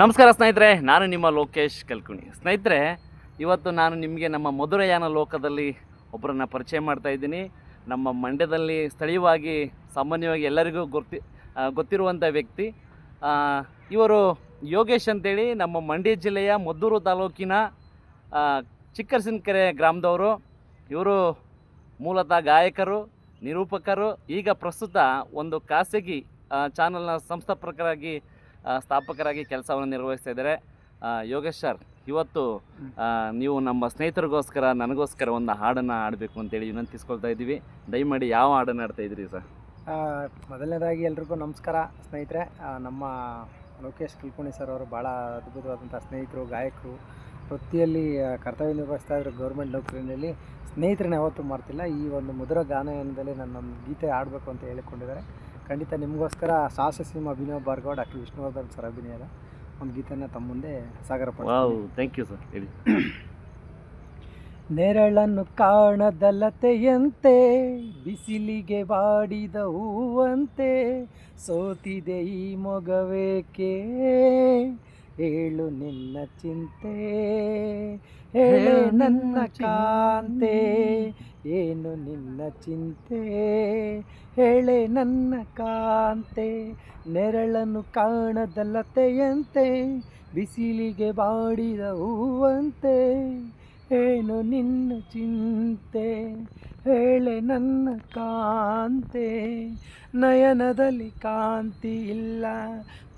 ನಮಸ್ಕಾರ ಸ್ನೇಹಿತರೆ, ನಾನು ನಿಮ್ಮ ಲೋಕೇಶ್ ಕಲ್ಕುಣಿ. ಸ್ನೇಹಿತರೆ, ಇವತ್ತು ನಾನು ನಿಮಗೆ ನಮ್ಮ ಮಧುರಯಾನ ಲೋಕದಲ್ಲಿ ಒಬ್ಬರನ್ನ ಪರಿಚಯ ಮಾಡ್ತಾ ಇದ್ದೀನಿ. ನಮ್ಮ ಮಂಡ್ಯದಲ್ಲಿ ಸ್ಥಳೀಯವಾಗಿ, ಸಾಮಾನ್ಯವಾಗಿ ಎಲ್ಲರಿಗೂ ಗೊತ್ತಿ ಗೊತ್ತಿರುವಂಥ ವ್ಯಕ್ತಿ. ಇವರು ಯೋಗೇಶ್ ಅಂತೇಳಿ, ನಮ್ಮ ಮಂಡ್ಯ ಜಿಲ್ಲೆಯ ಮದ್ದೂರು ತಾಲೂಕಿನ ಚಿಕ್ಕರಸಿನಕೆರೆ ಗ್ರಾಮದವರು. ಇವರು ಮೂಲತಃ ಗಾಯಕರು, ನಿರೂಪಕರು. ಈಗ ಪ್ರಸ್ತುತ ಒಂದು ಖಾಸಗಿ ಚಾನಲ್ನ ಸಂಸ್ಥಾಪಕರಾಗಿ ಸ್ಥಾಪಕರಾಗಿ ಕೆಲಸವನ್ನು ನಿರ್ವಹಿಸ್ತಾ ಇದ್ದಾರೆ. ಯೋಗೇಶ್ ಸರ್, ಇವತ್ತು ನೀವು ನಮ್ಮ ಸ್ನೇಹಿತರಿಗೋಸ್ಕರ, ನನಗೋಸ್ಕರ ಒಂದು ಹಾಡನ್ನು ಆಡಬೇಕು ಅಂತೇಳಿ ವಿನಂತಿಸ್ಕೊಳ್ತಾ ಇದ್ದೀವಿ. ದಯಮಾಡಿ ಯಾವ ಹಾಡನ್ನು ಆಡ್ತಾ ಇದ್ದೀರಿ ಸರ್? ಮೊದಲನೇದಾಗಿ ಎಲ್ರಿಗೂ ನಮಸ್ಕಾರ ಸ್ನೇಹಿತರೆ. ನಮ್ಮ ಲೋಕೇಶ್ ಕಿಲ್ಕುಣಿ ಸರ್ ಅವರು ಭಾಳ ಅದ್ಭುತವಾದಂಥ ಸ್ನೇಹಿತರು, ಗಾಯಕರು. ವೃತ್ತಿಯಲ್ಲಿ ಕರ್ತವ್ಯ ನಿರ್ವಹಿಸ್ತಾ ಇದ್ರು ಗೌರ್ಮೆಂಟ್ ನೌಕರಿನಲ್ಲಿ. ಸ್ನೇಹಿತರನ್ನ ಯಾವತ್ತೂ ಮಾಡ್ತಿಲ್ಲ ಈ ಒಂದು ಮಧುರ ಗಾನಯನದಲ್ಲಿ ನನ್ನೊಂದು ಗೀತೆ ಆಡಬೇಕು ಅಂತ ಹೇಳಿಕೊಂಡಿದ್ದಾರೆ. ಖಂಡಿತ ನಿಮಗೋಸ್ಕರ ಸಾಹಸ ಸಿನಿಮಾ ಅಭಿನವ್ ಬಾರ್ಗೌಡ್ ಡಾಕ್ಟರ್ ವಿಷ್ಣುವರ್ಧನ್ ಸರ್ ಅಭಿನಯದ ಒಂದು ಗೀತೆನ ತಮ್ಮ ಮುಂದೆ ಸಾಗರ ಥ್ಯಾಂಕ್ ಯು ಸರ್ ಹೇಳಿ. ನೆರಳನ್ನು ಕಾಣದಲತೆಯಂತೆ ಬಿಸಿಲಿಗೆ ಬಾಡಿದ ಹೂವಂತೆ ಸೋತಿದೆ ಈ ಮೊಗವೇಕೆ? ಹೇಳು ನಿನ್ನ ಚಿಂತೆ ಹೇಳು ನನ್ನ ಕಾಂತೆ ಏನು ನಿನ್ನ ಚಿಂತೆ? ಹೇಳೆ ನನ್ನ ಕಾಂತೆ. ನೆರಳನ್ನು ಕಾಣದಲತೆಯಂತೆ ಬಿಸಿಲಿಗೆ ಬಾಡಿದ ಹೂವಂತೆ. ಏನು ನಿನ್ನ ಚಿಂತೆ? ಹೇಳೆ ನನ್ನ ಕಾಂತೆ, ನಯನದಲ್ಲಿ ಕಾಂತಿ ಇಲ್ಲ,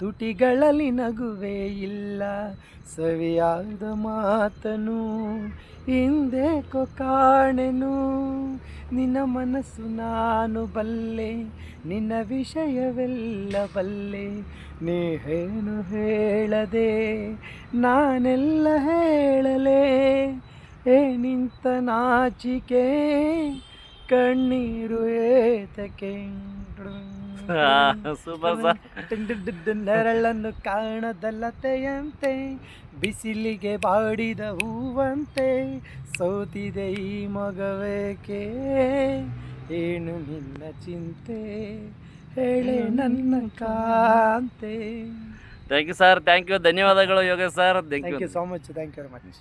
ತುಟಿಗಳಲ್ಲಿ ನಗುವೆ ಇಲ್ಲ. ಸವಿಯಾದ ಮಾತನು ಹಿಂದೇಕೋ ಕಾಣೆನು, ನಿನ್ನ ಮನಸ್ಸು ನಾನು ಬಲ್ಲೆ, ನಿನ್ನ ವಿಷಯವೆಲ್ಲ ಬಲ್ಲೆ. ನೀ ಏನು ಹೇಳದೆ, ನಾನೆಲ್ಲ ಹೇಳಲೆ ಏ ನಿಂತ ನಾಚಿಕೆ ಕಣ್ಣೀರು ಏತಕೆ. ಸೂಪರ್ ಸರ್ ನೆರಳನ್ನು ಕಾಣದಲ್ಲತೆಯಂತೆ ಬಿಸಿಲಿಗೆ ಬಾಡಿದ ಹೂವಂತೆ ಸೋತಿದೆ ಈ ಮಗವೇಕೆ? ಏನು ನಿನ್ನ ಚಿಂತೆ? ಹೇಳಿ ನನ್ನ ಕಾಂತೆ. Thank you sir thank you ಧನ್ಯವಾದಗಳು Yogesh sir thank you so much thank you very much